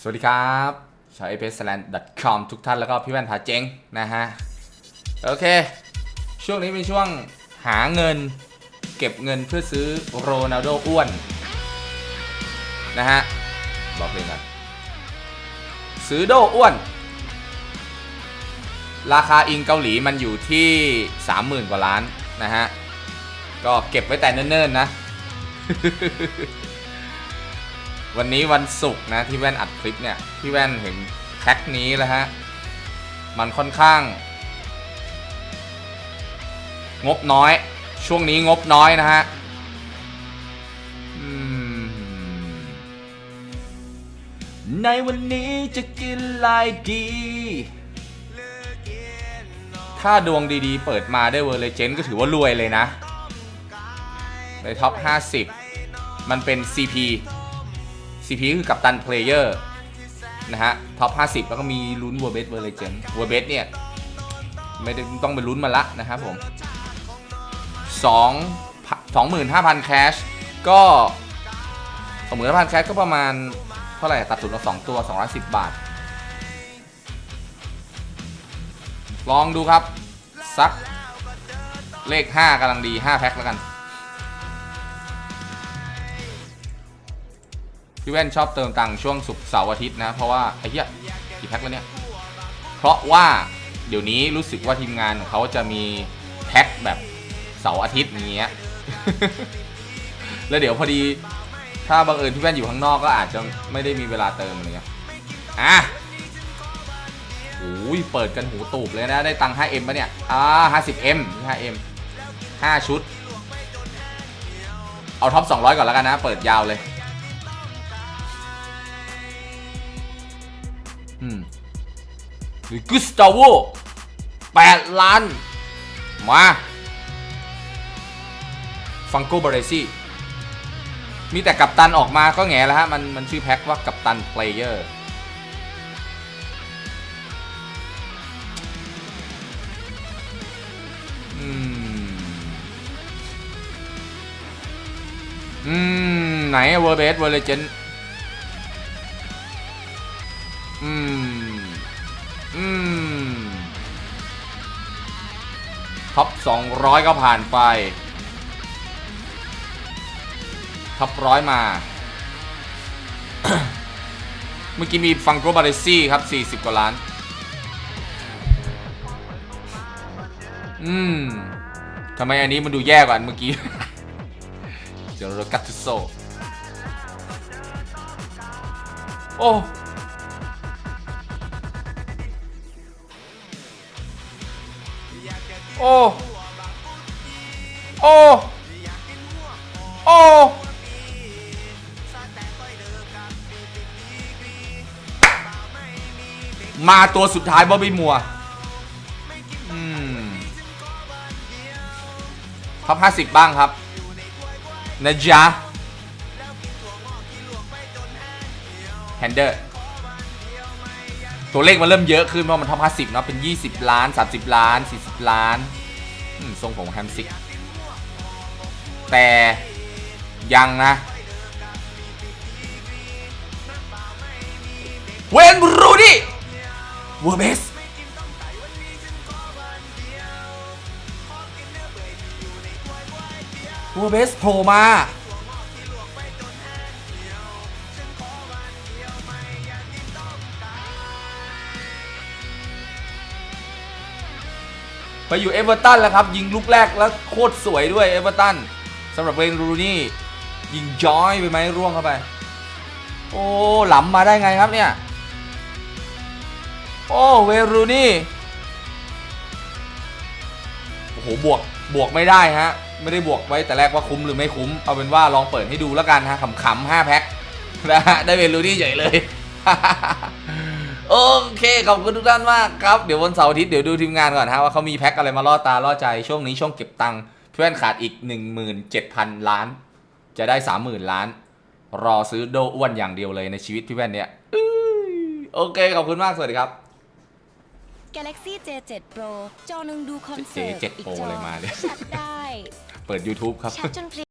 สวัสดีครับชาว a p s l a n d c o m ทุกท่านแล้วก็พี่แว่นพาเจ๊งนะฮะ โอเค ช่วงนี้เป็นช่วงหาเงิน เก็บเงินเพื่อซื้อโรนัลโดอ้วน นะฮะ บอกเลยก่อนซื้อโดอ้วน ราคาอิงเกาหลีมันอยู่ที่ 30,000 กว่าล้านนะฮะ ก็เก็บไว้แต่เนิ่นๆนะ วันนี้วันศุกร์นะที่แว่นอัดคลิปเนี่ยพี่แว่นเห็นแพ็คนี้แล้วฮะมันค่อนข้าง งบน้อย ช่วงนี้งบน้อยนะฮะอืมในวันนี้จะกินลายดี ถ้าดวงดีๆ เปิดมาได้เวอร์เลเจนก็ถือว่ารวยเลยนะในท็อป 50 มันเป็น CP CP คือกัปตันเพลเยอร์นะฮะท็อป 50 แล้วก็มีลุ้นวัวเบสเวอร์เลเจนวัวเบสเนี่ย ไม่ได้ต้องไปลุ้นมาละนะครับผม2 25,000 แคชก็25,000 แคชก็ประมาณ เท่าไหร่ ตัดทุนเอา2ตัว 210 บาท ลองดูครับ สักเลข 5กำลังดี 5 แพ็คแล้วกัน พี่แว่นชอบเติมตังค์ช่วงศุกร์เสาร์อาทิตย์นะ เพราะว่าไอ้เหี้ยกี่แพ็คแล้วเนี่ย เพราะว่าเดี๋ยวนี้รู้สึกว่าทีมงานของเขาจะมีแพ็คแบบเสาร์อาทิตย์อย่างเงี้ย แล้วเดี๋ยวพอดีถ้าบังเอิญพี่แว่นอยู่ข้างนอกก็อาจจะไม่ได้มีเวลาเติมอะไรเงี้ย อะโอ้ยเปิดกันหูตูบเลยนะ ได้ตังค์ 5M ปะเนี่ย อ่า 50M 5M 5 ชุด เอาท็อป 200 ก่อนแล้วกันนะ เปิดยาวเลย อืมหรือกุสตาโว8ล้าน มาฟังโกบาเรซี่มีแต่กัปตันออกมาก็แง่แล้วฮะ มันมันชื่อแพ็คว่ากัปตันเพลเยอร์อืม อืม ไหนเวอร์เบสเวอร์เลเจน อืม อืม ท็อป200ก็ผ่านไป ท็อปร้อยมา เมื่อกี้มีฟังโกบาเรซี่ครับ 40 กว่าล้าน อืม ทำไมอันนี้มันดูแย่กว่าอันเมื่อกี้ เจอร์กัตโซ โอ้ โอ้ โอ้ โอ้มาตัวสุดท้ายบอบบี้มัวท็อป50บ้างครับ นะจ๊ะแฮนเดอร์ ตัวเลขมันเริ่มเยอะขึ้นเพราะมันท็อป50เนาะเป็น 20 ล้าน 30 ล้าน 40 ล้านอืมทรงผมแฮมซิก แต่ยังนะ เวนบรูดี้วัวเบสวัวเบสโผล่มา ไปอยู่เอเวอร์ตันแล้วครับ ยิงลูกแรกแล้วโคตรสวยด้วยเอเวอร์ตันสำหรับเวนรูนี่ยิงจอยไปไหมร่วงเข้าไป โอ้หล้ำมาได้ไงครับเนี่ย โอ้เวรูนี่โอ้โหบวกบวกไม่ได้ฮะ ไม่ได้บวกไว้แต่แรกว่าคุ้มหรือไม่คุ้ม เอาเป็นว่าลองเปิดให้ดูแล้วกันฮะขำๆห้าแพ็คนะฮะได้เวรูนี่ใหญ่เลย โอเคขอบคุณทุกท่านมากครับเดี๋ยววันเสาร์อาทิตย์เดี๋ยวดูทีมงานก่อนฮะว่าเขามีแพ็คอะไรมาล่อตาล่อใจช่วงนี้ช่วงเก็บตังค์เพื่อนขาดอีก 17,000 ล้าน จะได้ 30,000 ล้าน รอซื้อโดอ้วนอย่างเดียวเลยในชีวิตพี่แว่นเนี่ยอื้อโอเคขอบคุณมากสวัสดีครับ Galaxy J7 Pro จอหนึ่งดูคอนเสิร์ต J7 อีก Pro จอเลยมาเนี่ยแชทได้ เปิด YouTube ครับแชทจนเพลีย